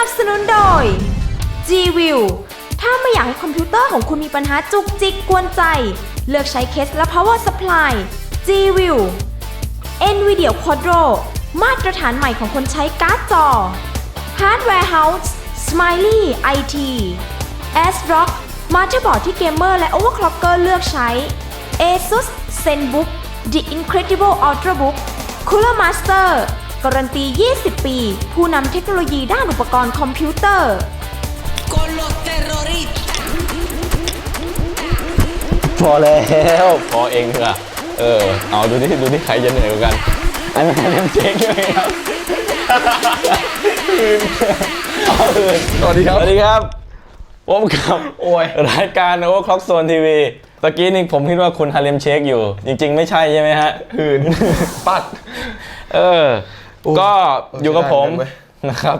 นับสนุนโดย G-View ถ้าไม่อยากให้คอมพิวเตอร์ของคุณมีปัญหาจุกจิกกวนใจ เลือกใช้เคสและ power supply G-View NVIDIA Quadro มาตรฐานใหม่ของคนใช้การ์ดจอ Hardware House Smiley IT ASRock มาเตอร์บอร์ดที่เกมเมอร์และ overclocker เลือกใช้ ASUS ZenBook The Incredible Ultrabook Cooler Master การันตี 20 ปี ผู้นำเทคโนโลยีด้านอุปกรณ์คอมพิวเตอร์ con los terroristas. พอแล้วพอเองเถอะเออ เอาดูที่ดูที่ใครจะเหนื่อยกว่ากัน อันนี้เล่นเจ๊งเลยครับเอาอื่นสวัสดีครับ สวัสดีครับผมกับโอ้ยรายการโอเวอร์คล็อกโซนทีวีตะกี้นี่ผมคิดว่าคุณฮาเลมเชคอยู่ จริง ๆ ไม่ใช่ใช่ไหมฮะ หืน ปัด เออ ก็อยู่กับผมใช้ได้ไหมนะครับ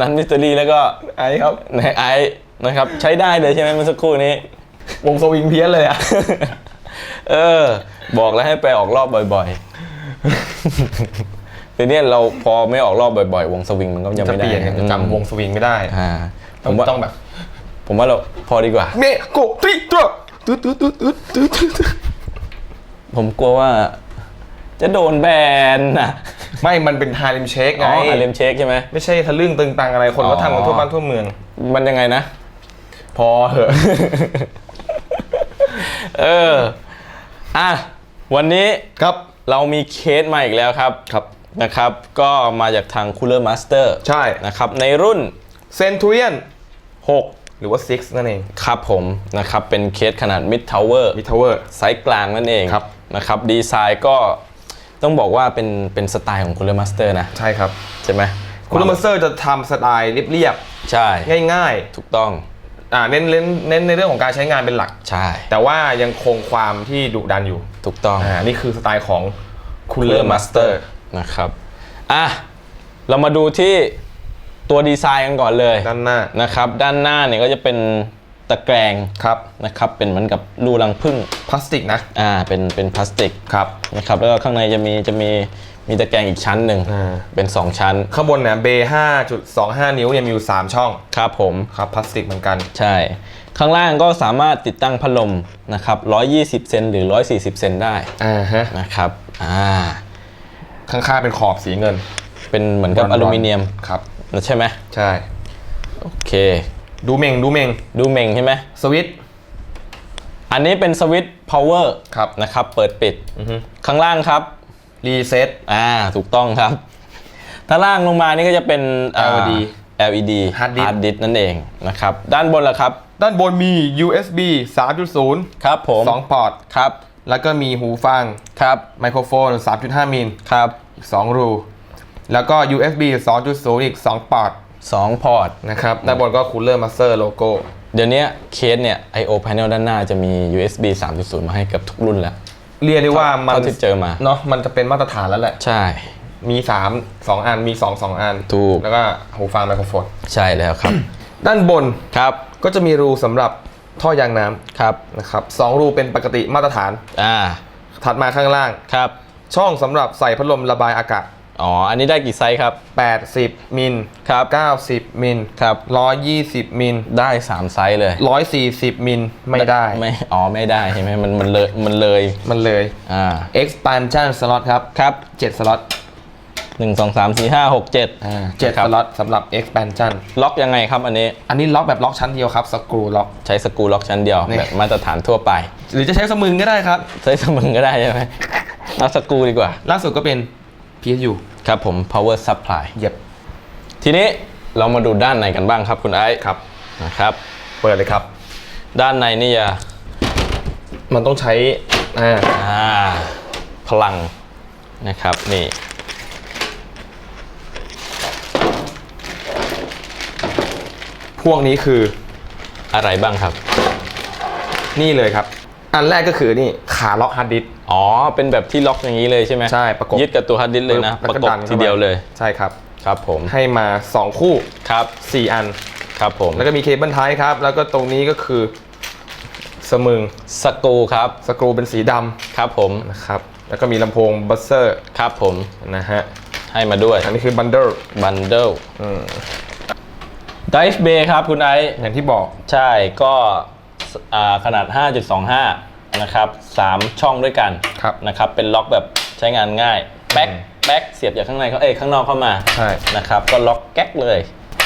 นันมิสเตอรี่แล้วก็ไอ้ครับในไอซ์นะครับใช้ได้เลยใช่ไหมเมื่อสักครู่นี้ วงสวิงเพี้ยนเลยอะ เออ บอกแล้วให้ไปออกรอบบ่อยๆทีเนี้ยเราพอไม่ออกรอบบ่อยๆ วงสวิงมันก็ยังจะไม่เปได้ลี่ยนไงจะจำวงสวิงไม่ได้อ่าผต้องมว่าต้องแบบ ผมว่าเราพอดีกว่าเมโกติตัวตึ๊ดตึ๊ดตึ๊ดตึ๊ดตึ๊ดตึ๊ดผมกลัวว่า จะโดนแบนนะ ไม่มันเป็นฮาเลมเชคอ๋ไงออาเลมเช็คใช่ไหมไม่ใช่ทะลึ่งตึงตังอะไรคนก็อ๋อทำกันทั่วบ้านทั่วเมือง มันยังไงนะ พอเหอะเอออะวันนี้ครับเรามีเคสมาอีกแล้วครับครับนะครับ ก็มาจากทาง Cooler Master ใช่นะครับ ในรุ่นเซนทูเรียน6 หรือว่าซิกนั่นเอง ครับผมนะครับ เป็นเคสขนาด Mid Tower มิทาวเวอร์ไซส์กลางนั่นเองครับนะครับดีไซน์ก็ ต้องบอกว่าเป็นเป็นสไตล์ของ Cooler Master นะ ใช่ครับ ใช่ไหมคุณลูมาสเตอร์จะทำสไตล์เรียบใช่ ๆง่ายถูกต้อง ๆอ่าเน้นเน้นเน้นในเรื่องของการใช้งานเป็นหลัก ใช่ แต่ว่ายังคงความที่ดุดันอยู่ถูกต้อง อ่านี่คือสไตล์ของ Cooler Cooler Master Master นะครับ อะ เรามาดูที่ตัวดีไซน์กันก่อนเลยด้านหน้า นะครับ ด้านหน้าเนี่ยก็จะเป็น ตะแกรงครับนะครับเป็นเหมือนกับรูรังผึ้งพลาสติกนะอ่าเป็นเป็นพลาสติกครับนะครับแล้วก็ข้างในจะมีจะมีมีตะแกรงอีกชั้นหนึ่งอ่าเป็น 2 ชั้น ข้างบนเนี่ยเบย์5.25นิ้วเนี่ยมีอยู่ 3 ช่องครับผมครับพลาสติกเหมือนกันใช่ ข้างล่างก็สามารถติดตั้งพัดลมนะครับ120เซนหรือ140เซนได้อ่าฮะนะครับอ่าข้างๆเป็นขอบสีเงิน เป็นเหมือนกับร้อนๆอลูมิเนียมครับใช่ไหมใช่โอเค ดูเมงดูเมงดูเมงใช่ไหมสวิตช์อันนี้เป็นสวิตช์พาวเวอร์ครับนะครับ เปิดปิดอือฮึข้างล่างครับรีเซ็ตอ่าถูกต้องครับ ถ้าล่างลงมานี่ก็จะเป็นอ่า LED LED Hard disk disk นั่นเองนะครับ ด้านบนล่ะครับ ด้านบนมี USB 3.0 ครับผม 2 พอร์ตครับ แล้วก็มีหูฟังครับไมโครโฟน 3.5 มิลครับ อีก 2 รู แล้วก็ USB 2.0 อีก2ปอร์ต สองพอร์ตนะครับด้านบนก็ Cooler Master โลโก้เดี๋ยวนี้เคสเนี่ย I/O panel ด้านหน้าจะมี USB 3.0 มาให้เกับทุกรุ่นแล้ว เรียกได้ว่ามันเท่าที่เจอมาเนาะมันจะเป็นมาตรฐานแล้วแหละ ใช่ มี 3 2 อันมี 2 2 อันถูกแล้วก็หูฟังไมโครโฟน ใช่แล้วครับ ด้านบนครับก็จะมีรูสำหรับท่อยางน้ำครับนะครับสองรูเป็นปกติมาตรฐานอ่าถัดมาข้างล่างครับ ช่องสำหรับใส่พัดลมระบายอากาศ อ๋อ อันนี้ได้กี่ไซส์ครับ 80 มิลครับ 90 มิลครับ 120 มิล ได้ 3 ไซส์เลย 140 มิล ไม่ได้ ไม่ อ๋อ ไม่ได้ใช่ไหมมัน มันเลย มันเลย มันเลย อ่า expansion slot ครับ ครับ 7 สล็อตหนึ่งสองสามสี่ห้าหกเจ็ดอ่า7ครับสล็อตสำหรับ expansion ล็อกยังไงครับอันนี้ อันนี้ล็อกแบบล็อกชั้นเดียวครับสกรูล็อกใช้สกรูล็อกชั้นเดียวนี่แบบมาตรฐานทั่วไป หรือจะใช้สมึงก็ได้ครับ ใช้สมึงก็ได้ใช่ไหมเอาสกรูดีกว่า ล่าสุดก็เป็น PSU ครับผม power supply เหยียบทีนี้เรามาดูด้านในกันบ้างครับคุณไอซ์ครับนะครับ เปิดเลยครับ ด้านในนี่จะมันต้องใช้อ่าอ่าพลังนะครับนี่พวกนี้คืออะไรบ้างครับ นี่เลยครับ อันแรกก็คือนี่ขาล็อกฮาร์ดดิสก์ อ๋อ เป็นแบบที่ล็อกอย่างนี้เลยใช่ไหมใช่ประกบยึดกับตัวฮาร์ดดิสก์เลยนะแวประกบดันข้าทีเดียวเลย ใช่ครับ ครับผม ให้มา 2 คู่ ครับ 4 อัน ครับผม แล้วก็มีเคเบิลไทป์ครับ แล้วก็ตรงนี้ก็คือสมึงสกรูครับ สกรูเป็นสีดครับผมำนะครับ แล้วก็มีลำโพงบัสเซอร์ครับผม นะฮะ ให้มาด้วย อันนี้คือบันเดิล บันเดิล Dive Bay ครับคุณไอซ์อย่างที่บอก ใช่ ก็ อ่าขนาด 5.25 นะครับ3ช่องด้วยกันครับ นะครับ เป็นล็อกแบบใช้งานง่าย แบ็คอืมแบ็คเสียบจากข้างในเขาเอ้ยข้างนอกเข้ามา ใช่ นะครับ ก็ล็อกแก๊กเลย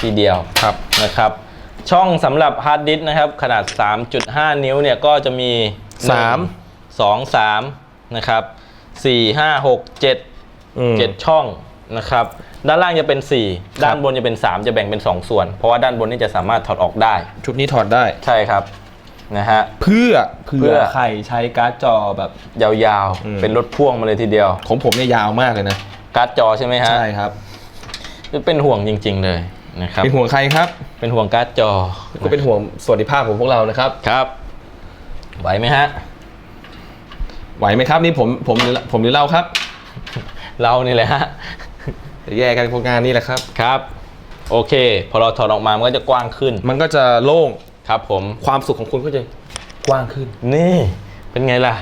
ทีเดียว ครับ นะครับ ช่องสำหรับฮาร์ดดิสก์นะครับ ขนาด 3.5 นิ้วเนี่ยก็จะมีสาม2 3 นะครับ 4 5 6 7 อืม7ช่องนะครับ ด้านล่างจะเป็น 4 ด้านบนจะเป็น 3 จะแบ่งเป็น 2 ส่วน เพราะว่าด้านบนนี่จะสามารถถอดออกได้ ชุดนี้ถอดได้ ใช่ครับ นะฮะ เพื่อเพื่เพื่อ อใครใช้การ์ดจอแบบ ยาวอืม ๆ เป็นรถพ่วงมาเลยทีเดียว ของผมเนี่ยยาวมากเลยนะ การ์ดจอใช่ไหมฮะใช่ครับเป็นห่วงจริง ๆ เลยนะครับ เป็นห่วงใครครับเป็นห่วงการ์ดจอก็เป็นห่วงสวัสดิภาพของพวกเรานะครับ ครับ ไหวไหมฮะ ไหวไหมครับนี่ผมผมผมหรือเราครับเรานี่แหละฮะ จะแยกกันพวกงานนี่แหละครับ ครับ โอเค พอเราถอดออกมา มันก็จะกว้างขึ้น มันก็จะโล่ง ครับผมความสุขของคุณก็จะกว้างขึ้น นี่ เป็นไงล่ะ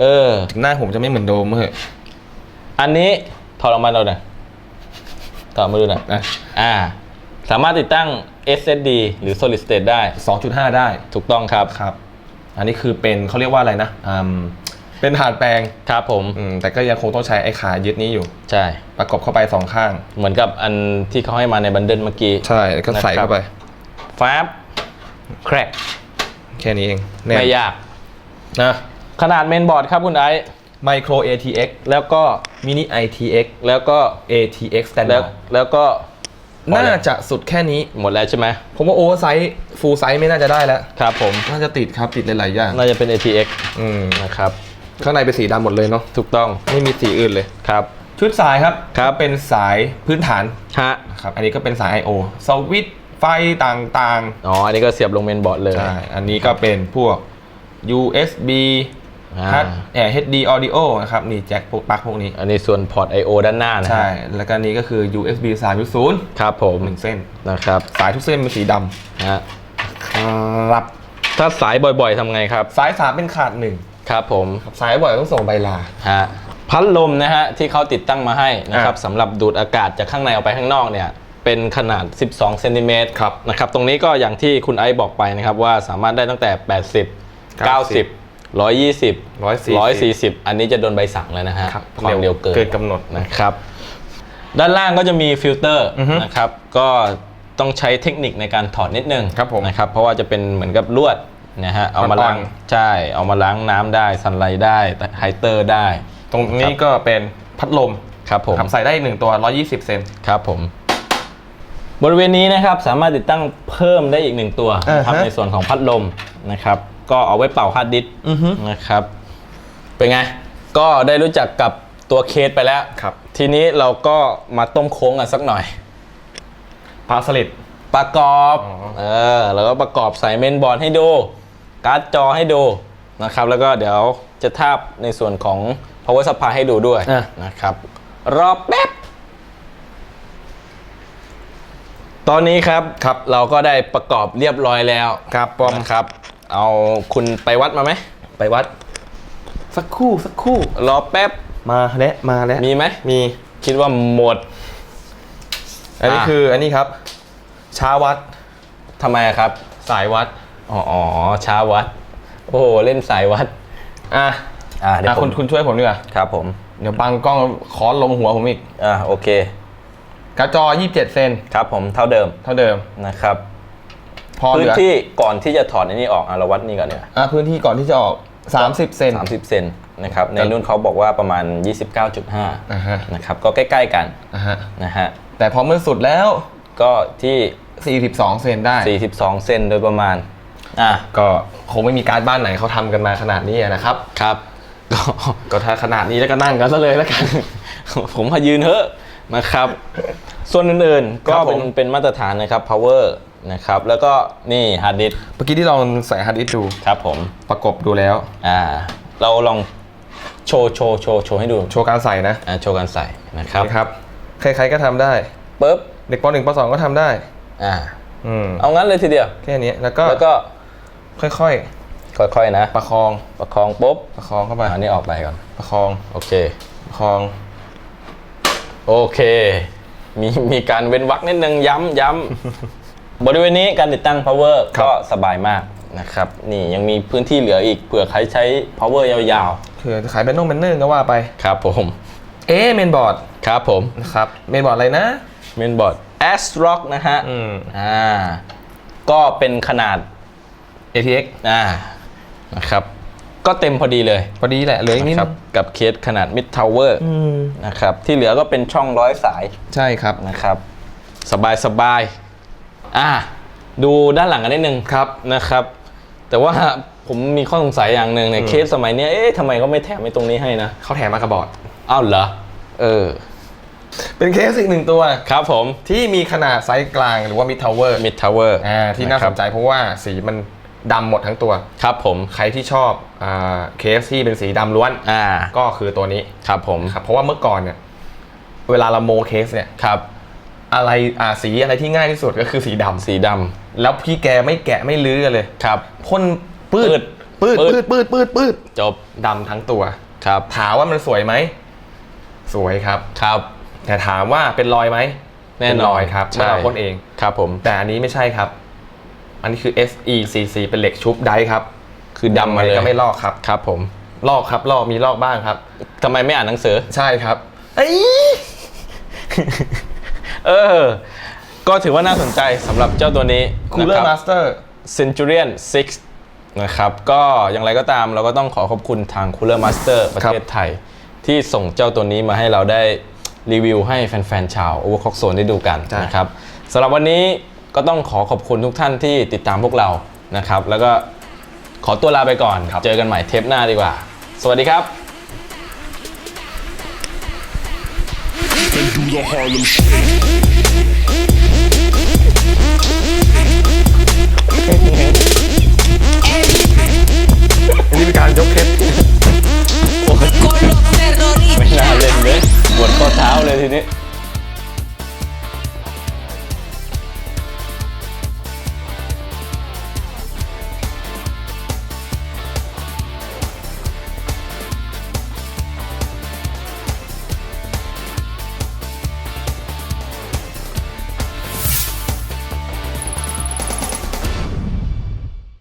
เออถึงหน้าผมจะไม่เหมือนโดมเหอะอันนี้ถอดออกมาเราหน่อยถอดมาดูหน่อยอะอ่า สามารถติดตั้ง SSD หรือ Solid State ได้ 2.5 ได้ถูกต้องครับครับ อันนี้คือเป็นเขาเรียกว่าอะไรนะอืมเป็นถาดแปลงครับผมอืมแต่ก็ยังคงต้องใช้ไอ้ขายึดนี้อยู่ ใช่ ประกบเข้าไปสองข้าง เหมือนกับอันที่เขาให้มาในบันเดิลเมื่อกี้ ใช่แล้วก็ใส่เข้าไปฟาบ แครกแค่นี้เองแน่ไม่ยาก นะ ขนาดเมนบอร์ดครับคุณไอซ์ Micro ATX แล้วก็ Mini ITX แล้วก็ ATX แล้ว Standard แล้วก็น่าจะสุดแค่นี้ หมดแล้วใช่ไหมผมว่าโอเวอร์ไซส์ฟูลไซส์ไม่น่าจะได้แล้ว ครับผม น่าจะติดครับติดหลายๆอย่างน่าจะเป็น ATX อืมนะครับ ข้างในเป็นสีดำหมดเลยเนาะถูกต้องไม่มีสีอื่นเลย ครับ ชุดสายครับครับ เป็นสายพื้นฐานฮะครับอันนี้ก็เป็นสาย I/O สวิตช์ ไฟต่างอ๋อ อันนี้ก็เสียบลงเมนบอร์ดเลย ๆใช่อันนี้ก็เป็นพวก USB อ่าฮัดแอร์ HD Audio นะครับ นี่แจ็คพวกปลั๊กพวกนี้ อันนี้ส่วนพอร์ต I/O ด้านหน้านะฮะใช่ แล้วก็อันนี้ก็คือ USB 3.0ครับผมหนึ่งเส้น นะครับสายทุกเส้นเป็นสีดฮะำครับถ้าสายบ่อยๆทำไงครับ สายสามเป็นขาดหนึ่งครับผม ครับสายบ่อยต้องส่งใบลา ฮะพัดลมนะฮะที่เขาติดตั้งมาให้นะครับอะสำหรับดูดอากาศจากข้างในออกไปข้างนอกเนี่ย เป็นขนาด 12 เซนติเมตรครับนะครับ ตรงนี้ก็อย่างที่คุณไอซ์บอกไปนะครับว่าสามารถได้ตั้งแต่ 80 90 120 140อันนี้จะโดนใบสั่งแล้วนะฮะครับความเร็วเกินเกินกำหนดนะครับ ด้านล่างก็จะมีฟิลเตอร์อือฮึนะครับ ก็ต้องใช้เทคนิคในการถอดนิดนึงครับผมนะครับ เพราะว่าจะเป็นเหมือนกับลวดนะฮะเอามาล้างอ่อนใช่เอามาล้างน้ำได้สันไลด์ได้ไฮเตอร์ได้ ตรงนี้ก็เป็นพัดลมครับผมครับใส่ได้อีกหนึ่งตัว 120 เซนครับผม บริเวณนี้นะครับสามารถติดตั้งเพิ่มได้อีกหนึ่งตัวนะครับอ่าฮะ ในส่วนของพัดลมนะครับ ก็เอาไว้เป่าฮาร์ดดิสก์อือฮึ นะครับ เป็นไง ก็ได้รู้จักกับตัวเคสไปแล้ว ครับ ทีนี้เราก็มาต้มโค้งกันสักหน่อย พาสลิด ประกอบอ๋อ เออแล้วก็ประกอบใส่เมนบอร์ดให้ดู การ์ดจอให้ดูนะครับ แล้วก็เดี๋ยวจะทาบในส่วนของ power supply ให้ดูด้วยอะ นะครับ รอแป๊บ ตอนนี้ครับครับเราก็ได้ประกอบเรียบร้อยแล้วครับปอมนะครับ เอาคุณไปวัดมาไหมไปวัด สักครู่สักครู่รอแป๊บมาแล้วมาแล้วมีไหมมีคิดว่าหมด อันนี้อะคืออันนี้ครับชาวัดทำไมอะครับ สายวัดอ๋ออ๋อช้าวัด โอ้โหเล่นสายวัดอะอ่าเดี๋ยวอะผคุมณคุณช่วยผมดีกว่าครับผมเดี๋ยวบังกล้องค้อนลงหัวผมอีกอ่าโอเค กระจอ 27 เซนครับผมเท่าเดิมเท่าเดิมนะครับ พอเหพื้ลืนอที่ก่อนที่จะถอดอันนี้ออกอะเราวัดนี่ก่อนเนี่ยอะพื้นที่ก่อนที่จะออก 30 เซนสามสิบเซนนะครับในรุ่นเขาบอกว่าประมาณ29.5อ่าฮะนะครับก็ใกล้ๆกันอ่าฮะนะฮะแต่พอเมื่อสุดแล้ว ก็ที่42 เซนได้ 42เซนโดยประมาณอะก็คงไม่มีการดบ้านไหนเขาทำกันมาขนาดนี้อะนะครับ ครับก็ ก็ถ้าขนาดนี้แล้วก็นั่งกันซะเลยแล้วกัน ผมพายืนเถอะ นะครับ ส่วนอื่นๆ ก็ครับผเป็นมเป็นมาตรฐานนะครับ power นะครับ แล้วก็นี่ฮาร์ดดิสเมื่อกี้ที่ลองใส่ฮาร์ดดิสก์ดู ครับผม ประกบดูแล้ว อ่า เราลองโชว์โชว์โชว์โชว์ให้ดูโชว์การใส่นะอ่าโชว์การใส่นะครับนะครับ ใครๆก็ทำได้ปุ๊บ เด็กป .1 ป .2 ก็ทำได้ อ่า อืมเอางั้นเลยทีเดียว แค่นี้แล้วก็แล้วก็ค่อยค่อยๆนะ ๆ ประคองประคองปุ๊บประคองเข้าไปอันนี้ออกไปก่อน ประคอง โอเค ประคอง โอเค มีมีการเว้นวรรคนิดนึงย้ำย้ำ บริเวณนี้การติดตั้ง power ครับก็สบายมากนะครับ นี่ยังมีพื้นที่เหลืออีกเผื่อใครใช้ power ยาวคือขายเป็นนุ่งเป็นเนื่องก็ว่าไปๆครับผม เอ๊เมนบอร์ดครับผมนะครับเมนบอร์ดอะไรนะเมนบอร์ด ASRock นะฮะอืมอ่าก็เป็นขนาด ATX อ่านะครับ ก็เต็มพอดีเลยพอดีแหละเหลืออีกนิดนะครับกับเคสขนาด mid tower อืมนะครับที่เหลือก็เป็นช่องร้อยสายใช่ครับนะครับ สบายสบายอ่าดูด้านหลังกันนิดนึงครับนะครับ แต่ว่าผมมีข้อสงสัยอย่างหนึ่งในอืมเคสสมัยเนี้ยเอ๊ะทำไมเขาไม่แถมไอ้ตรงนี้ให้นะเขาแถมมากระบอร์ดอ้าวเหรอเออ เป็นเคสอีกหนึ่งตัว ครับผมที่มีขนาดไซส์กลางหรือว่า mid tower mid tower อ่าที่น่าสนใจเพราะว่าสีมัน ดำหมดทั้งตัว ครับผม ใครที่ชอบอ่าเคสที่เป็นสีดำล้วน อ่า ก็คือตัวนี้ ครับผม ครับเพราะว่าเมื่อก่อนเนี่ย เวลาเราโมเคสเนี่ย ครับ อะไรอ่าสีอะไรที่ง่ายที่สุดก็คือสีดำสีดแล้วพี่แกไม่แกะไม่ลื้อกันเลยำครับพ่นปืดปืปืดดปืดปืดปืดปืดจบดำทั้งตัว ครับ ถามว่ามันสวยไหม สวยครับ ครับ แต่ถามว่าเป็นรอยไหมแน่นอนเป็รอยครับใช่เมื่อเราพ่นเอง ครับผม แต่อันนี้ไม่ใช่ครับ อันนี้คือ SECC เป็นเหล็กชุบไดครับ คือดำมาเลยงไงก็ไม่ลอกครับครับ ผมลอกครับลอกมีลอกบ้างครับทำไมไม่อ่านหนังสือใช่ครับเอ้ยเออ ก็ถือว่าน่าสนใจสำหรับเจ้าตัวนี้คูลเลอนะร์คมารับสเตอร์ Centurion 6 นะครับ ก็อย่างไรก็ตามเราก็ต้องขอขอบคุณทาง Cooler Master ประเทศไทย ที่ส่งเจ้าตัวนี้มาให้เราได้รีวิวให้แฟนๆ ชาว Overclock Zone ได้ดูกันจ้ะนะครับสำหรับวันนี้ ก็ต้องขอขอบคุณทุกท่านที่ติดตามพวกเรานะครับ แล้วก็ขอตัวลาไปก่อน เจอกันใหม่เทปหน้าดีกว่า สวัสดีครับนี่เป็นการยกเคล็ด ไม่น่าเล่นเลยปวดข้อเท้าเลยทีนี้